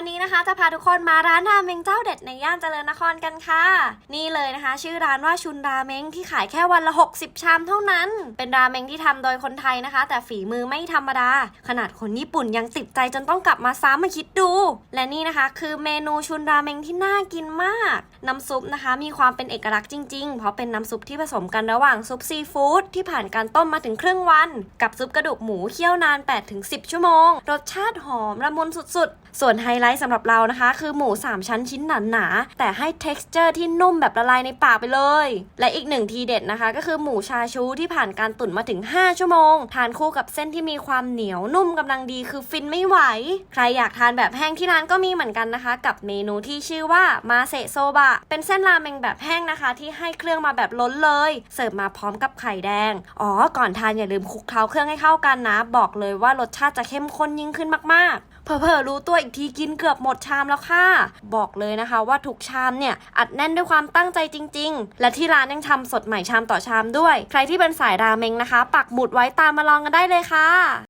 วันนี้นะคะจะพาทุกคนมาร้านราเมงเจ้าเด็ดในย่านเจริญนครกันค่ะ นี่เลยนะคะ ชื่อร้านว่าชุนราเมงที่ขายแค่วันละ 60 ชามเท่านั้น เป็นราเมงที่ทำโดยคนไทยนะคะ แต่ฝีมือไม่ธรรมดา ขนาดคนญี่ปุ่นยังติดใจจนต้องกลับมาซ้ำมาคิดดู และนี่นะคะ คือเมนูชุนราเมงที่น่ากินมาก น้ำซุปนะคะ มีความเป็นเอกลักษณ์จริงๆ เพราะเป็นน้ำซุปที่ผสมกันระหว่างซุปซีฟู้ดที่ผ่านการต้มมาถึงครึ่งวัน กับซุปกระดูกหมูเคี่ยวนาน 8-10 ชั่วโมง รสชาติหอมละมุนสุดๆส่วนไฮไลท์สำหรับเรานะคะ คือหมู 3 ชั้นชิ้นหนาๆแต่ให้ texture ที่นุ่มแบบละลายในปากไปเลย และอีกหนึ่งทีเด็ดนะคะ ก็คือหมูชาชูที่ผ่านการตุ๋นมาถึง 5 ชั่วโมง ทานคู่กับเส้นที่มีความเหนียวนุ่มกำลังดีคือฟินไม่ไหว ใครอยากทานแบบแห้งที่ร้านก็มีเหมือนกันนะคะ กับเมนูที่ชื่อว่ามาเซโซบะเป็นเส้นราเมงแบบแห้งนะคะ ที่ให้เครื่องมาแบบล้นเลย เสิร์ฟมาพร้อมกับไข่แดงอ๋อก่อนทานอย่าลืมคลุกเคล้าเครื่องให้เข้ากันนะ บอกเลยว่ารสชาติจะเข้มข้นยิ่งขึ้นมากๆเผลอๆรู้ตัวอีกทีกินเกือบหมดชามแล้วค่ะ บอกเลยนะคะว่าทุกชามเนี่ยอัดแน่นด้วยความตั้งใจจริง ๆ และที่ร้านยังทำสดใหม่ชามต่อชามด้วย ใครที่เป็นสายราเมงนะคะ ปักหมุดไว้ตามมาลองกันได้เลยค่ะ